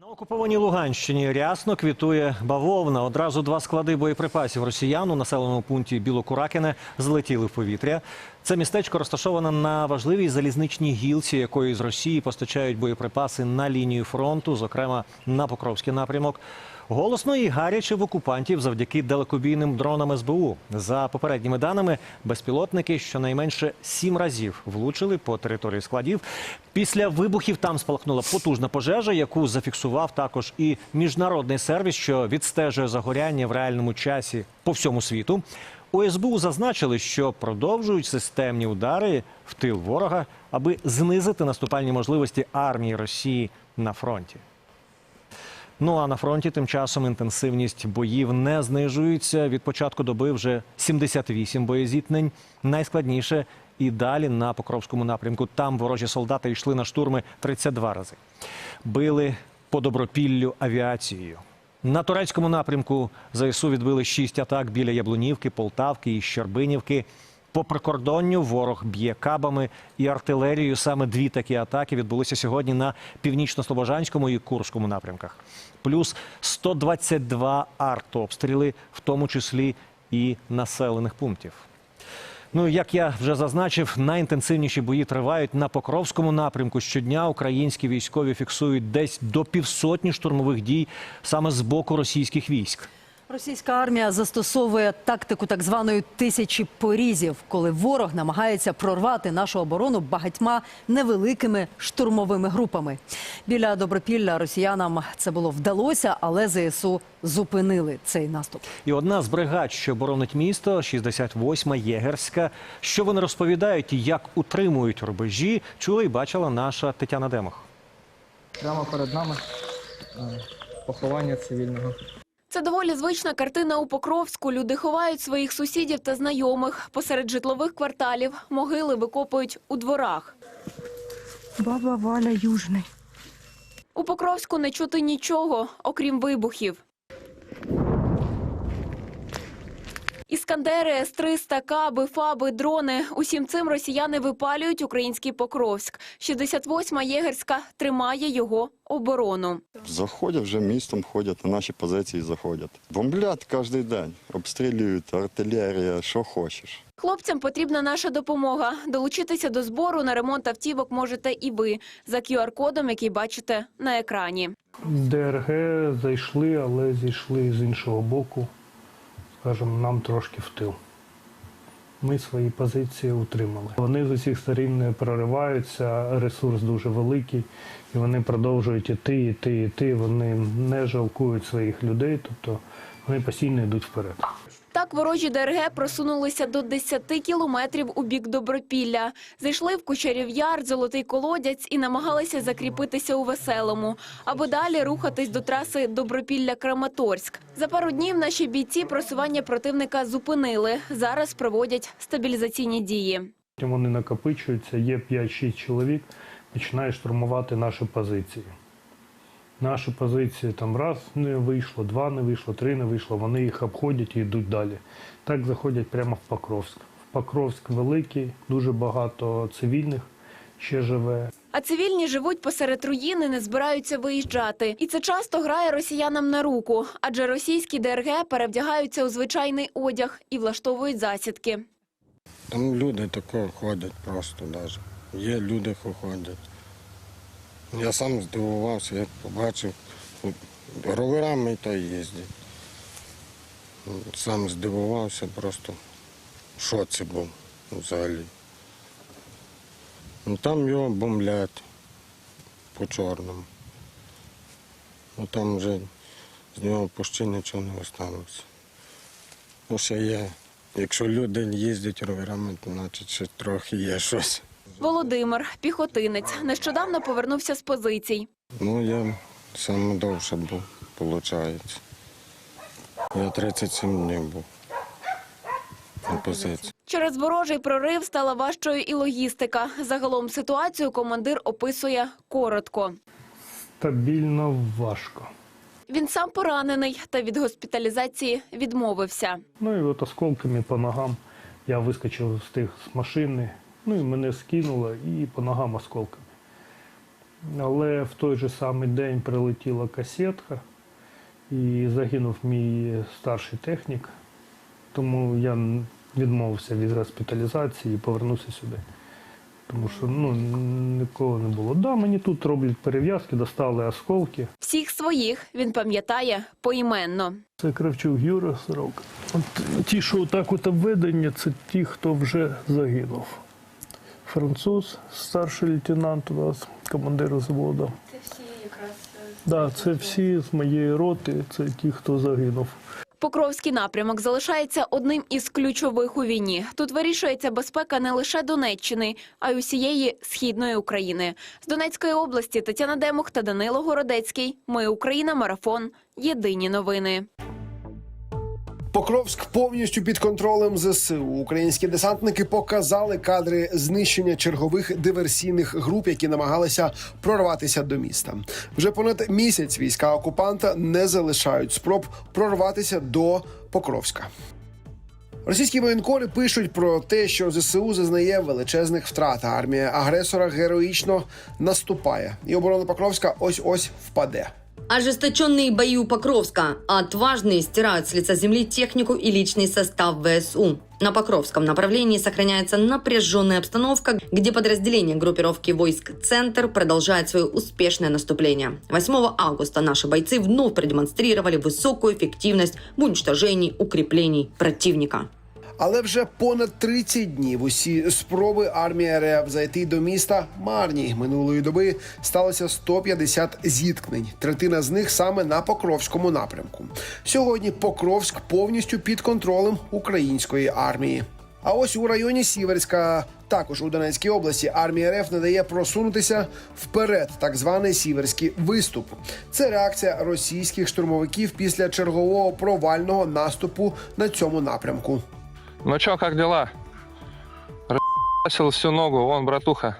На окупованій Луганщині рясно квітує бавовна. Одразу два склади боєприпасів росіян у населеному пункті Білокуракине злетіли в повітря. Це містечко розташоване на важливій залізничній гілці, якої з Росії постачають боєприпаси на лінію фронту, зокрема на Покровський напрямок. Голосно і гаряче в окупантів завдяки далекобійним дронам СБУ. За попередніми даними, безпілотники щонайменше сім разів влучили по території складів. Після вибухів там спалахнула потужна пожежа, яку зафіксував також і міжнародний сервіс, що відстежує загоряння в реальному часі по всьому світу. У СБУ зазначили, що продовжують системні удари в тил ворога, аби знизити наступальні можливості армії Росії на фронті. Ну а на фронті тим часом інтенсивність боїв не знижується. Від початку доби вже 78 боєзіткнень. Найскладніше і далі на Покровському напрямку. Там ворожі солдати йшли на штурми 32 рази. Били по добропіллю авіацією. На турецькому напрямку ЗСУ відбили шість атак біля Яблунівки, Полтавки і Щербинівки. По прикордонню ворог б'є кабами і артилерією. Саме дві такі атаки відбулися сьогодні на північно-слобожанському і Курському напрямках. Плюс 122 артобстріли, в тому числі і населених пунктів. Ну, як я вже зазначив, найінтенсивніші бої тривають на Покровському напрямку. Щодня українські військові фіксують десь до півсотні штурмових дій саме з боку російських військ. Російська армія застосовує тактику так званої тисячі порізів, коли ворог намагається прорвати нашу оборону багатьма невеликими штурмовими групами. Біля Добропілля росіянам це було вдалося, але ЗСУ зупинили цей наступ. І одна з бригад, що боронить місто, 68-ма Єгерська. Що вони розповідають і як утримують рубежі, чула і бачила наша Тетяна Демох. Прямо перед нами е, поховання цивільного. Це доволі звична картина у Покровську. Люди ховають своїх сусідів та знайомих. Посеред житлових кварталів могили викопують у дворах. Баба Валя Южний. У Покровську не чути нічого, окрім вибухів. Іскандери, С-300, каби, фаби, дрони. Усім цим росіяни випалюють український Покровськ. 68-ма Єгерська тримає його оборону. Заходять вже містом, ходять на наші позиції заходять. Бомблять кожен день, обстрілюють артилерія, що хочеш. Хлопцям потрібна наша допомога. Долучитися до збору на ремонт автівок можете і ви за QR-кодом, який бачите на екрані. ДРГ зайшли, але зійшли з іншого боку, скажімо, нам трошки в тил. Ми свої позиції утримали. Вони з усіх сторін не прориваються, ресурс дуже великий, і вони продовжують іти, іти, іти. Вони не жалкують своїх людей, тобто вони постійно йдуть вперед. Так ворожі ДРГ просунулися до 10 кілометрів у бік Добропілля. Зайшли в Кучерів Золотий Колодязь і намагалися закріпитися у Веселому, аби далі рухатись до траси Добропілля-Краматорськ. За пару днів наші бійці просування противника зупинили. Зараз проводять стабілізаційні дії. Вони накопичуються, є 5-6 чоловік, починає штурмувати наші позиції. Наші позиції там раз не вийшло, два не вийшло, три не вийшло, вони їх обходять і йдуть далі. Так заходять прямо в Покровськ. В Покровськ великий, дуже багато цивільних ще живе. А цивільні живуть посеред руїн і не збираються виїжджати. І це часто грає росіянам на руку, адже російські ДРГ перевдягаються у звичайний одяг і влаштовують засідки. Там люди тако ходять просто навіть. Є люди, що ходять. Я сам здивувався, як побачив, роверами то їздять. Сам здивувався, просто що це був взагалі. Ну, там його бомблять по чорному. Ну, там вже з нього почти нічого не останеться. Ну, ще є. Якщо люди їздять роверами, то значить ще трохи є щось. Володимир, піхотинець, нещодавно повернувся з позицій. Ну, я саме довше був, виходить. Я 37 днів був на позиції. Через ворожий прорив стала важчою і логістика. Загалом ситуацію командир описує коротко. Стабільно важко. Він сам поранений та від госпіталізації відмовився. Ну і от осколками по ногам я вискочив з тих з машини, ну і мене скинуло і по ногам осколками. Але в той же самий день прилетіла касетка і загинув мій старший технік. Тому я відмовився від госпіталізації і повернувся сюди. Тому що ну, нікого не було. Да, мені тут роблять перев'язки, достали осколки. Всіх своїх він пам'ятає поіменно. Це Кравчук Юра Сорока. От ті, що так от обведені, це ті, хто вже загинув. Француз, старший лейтенант у нас, командир взводу. Це всі якраз да, це всі з моєї роти, це ті, хто загинув. Покровський напрямок залишається одним із ключових у війні. Тут вирішується безпека не лише Донеччини, а й усієї східної України. З Донецької області Тетяна Демух та Данило Городецький. Ми Україна. Марафон. Єдині новини. Покровськ повністю під контролем ЗСУ. Українські десантники показали кадри знищення чергових диверсійних груп, які намагалися прорватися до міста. Вже понад місяць війська окупанта не залишають спроб прорватися до Покровська. Російські воєнкори пишуть про те, що ЗСУ зазнає величезних втрат. Армія агресора героїчно наступає, і оборона Покровська ось ось впаде. Ожесточенные бои у Покровска. Отважные стирают с лица земли технику и личный состав ВСУ. На Покровском направлении сохраняется напряженная обстановка, где подразделение группировки войск «Центр» продолжает свое успешное наступление. 8 августа наши бойцы вновь продемонстрировали высокую эффективность в уничтожении укреплений противника. Але вже понад 30 днів усі спроби армії РФ зайти до міста марні. Минулої доби сталося 150 зіткнень. Третина з них саме на Покровському напрямку. Сьогодні Покровськ повністю під контролем української армії. А ось у районі Сіверська, також у Донецькій області, армія РФ не дає просунутися вперед, так званий сіверський виступ. Це реакція російських штурмовиків після чергового провального наступу на цьому напрямку. Ну чё, как дела? Расил всю ногу, вон, братуха.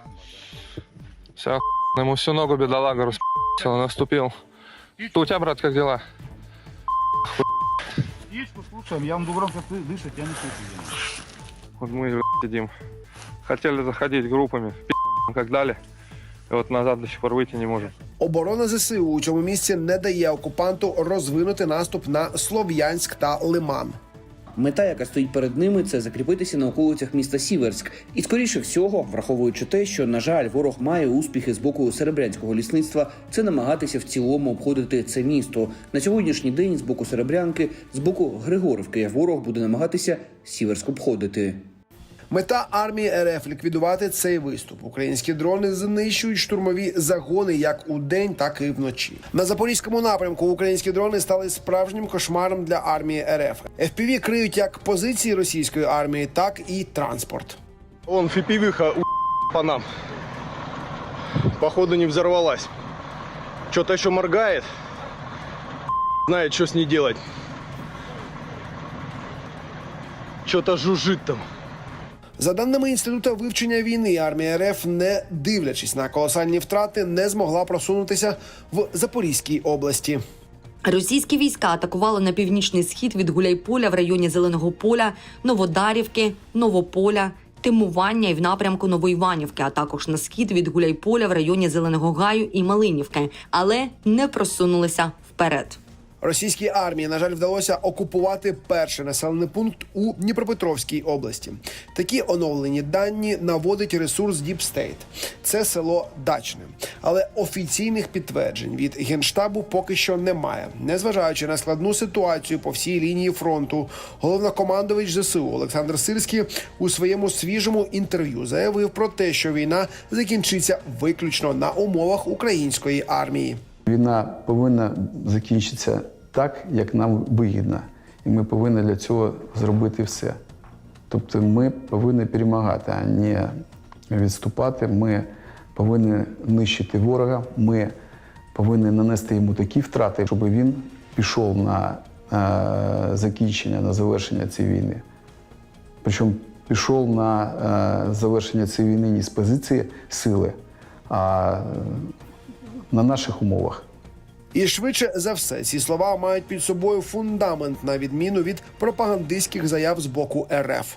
Все, охуенно, ему всю ногу бедолага распил, наступил. Что у тебя, брат, как дела? Птичку слушаем, я вам буду громко ды- дышать, я не слышу. Вот мы блядь, сидим. Хотели заходить группами, пи***, как дали. И вот назад до сих пор выйти не можем. Оборона ЗСУ у цьому місці не дає окупанту розвинути наступ на Слов'янськ та Лиман. Мета, яка стоїть перед ними, це закріпитися на околицях міста Сіверськ. І скоріше всього, враховуючи те, що на жаль, ворог має успіхи з боку серебрянського лісництва, це намагатися в цілому обходити це місто. На сьогоднішній день з боку Серебрянки, з боку Григорівки, ворог буде намагатися Сіверськ обходити. Мета армії РФ ліквідувати цей виступ. Українські дрони знищують штурмові загони як удень, так і вночі. На запорізькому напрямку українські дрони стали справжнім кошмаром для армії РФ. FPV криють як позиції російської армії, так і транспорт. Он фипивиха у по нам. Походу не взорвалась. Что-то еще моргает. Знает, что с ней делать. Что-то жужжит там. За даними інституту вивчення війни, армія РФ, не дивлячись на колосальні втрати, не змогла просунутися в Запорізькій області. Російські війська атакували на північний схід від Гуляйполя в районі Зеленого поля, Новодарівки, Новополя, Тимування і в напрямку Новоіванівки, а також на схід від Гуляйполя в районі Зеленого Гаю і Малинівки, але не просунулися вперед. Російській армії, на жаль, вдалося окупувати перший населений пункт у Дніпропетровській області. Такі оновлені дані наводить ресурс Deep State. Це село Дачне, але офіційних підтверджень від генштабу поки що немає. Незважаючи на складну ситуацію по всій лінії фронту, головнокомандувач ЗСУ Олександр Сирський у своєму свіжому інтерв'ю заявив про те, що війна закінчиться виключно на умовах української армії. Війна повинна закінчитися так, як нам вигідно. І ми повинні для цього зробити все. Тобто ми повинні перемагати, а не відступати. Ми повинні нищити ворога, ми повинні нанести йому такі втрати, щоб він пішов на е, закінчення, на завершення цієї війни. Причому пішов на е, завершення цієї війни не з позиції сили, а на наших умовах. І швидше за все, ці слова мають під собою фундамент на відміну від пропагандистських заяв з боку РФ.